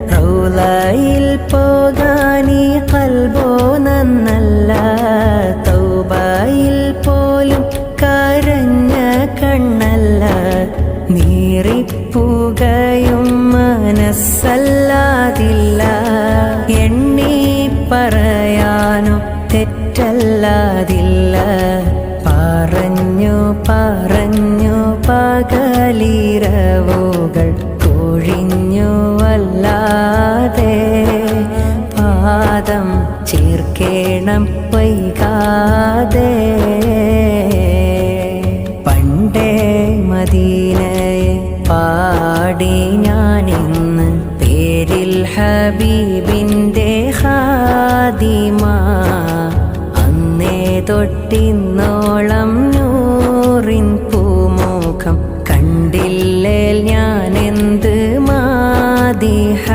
റൗലയിൽ പോകാനി കൽബോ നന്നല്ല. തൗബയിൽ പോലും കരഞ്ഞ കണ്ണല്ല. നീറിപ്പുകയും മനസ്സല്ലാതില്ല. എണ്ണി പറയാനോ തെറ്റല്ലാതില്ല. പറഞ്ഞു പറഞ്ഞു പകലിരവുകൾ പാദം ചേർക്കേണം വൈകാതെ. പണ്ടേ മദീനയെ പാടി ഞാനിന്ന് പേരിൽ ഹബീബിന്റെ ഹാദിമ അന്നേ തൊട്ടിന്നോളം നൂറിൻ പൂമുഖം കണ്ടില്ലേ ഞാനെന്ത് മാതിഹ